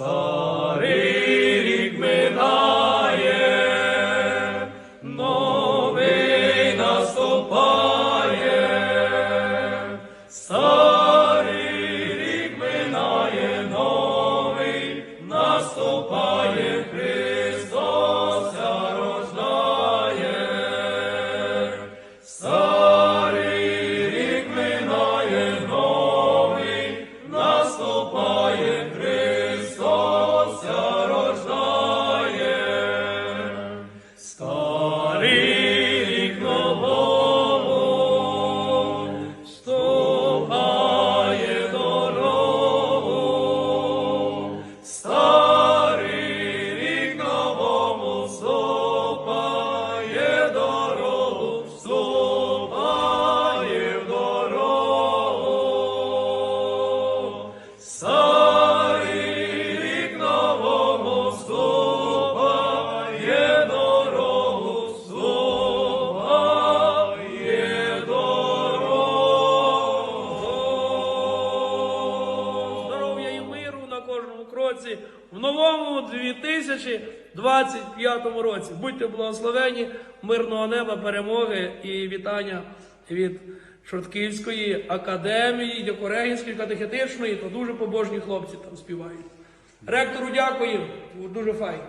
Sarerik menach. Maria. Кроці в новому 2025 році. Будьте благословені, мирного неба, перемоги і вітання від Чортківської академії, Дякорегінської катехетичної, то дуже побожні хлопці там співають. Ректору дякую, дуже файно.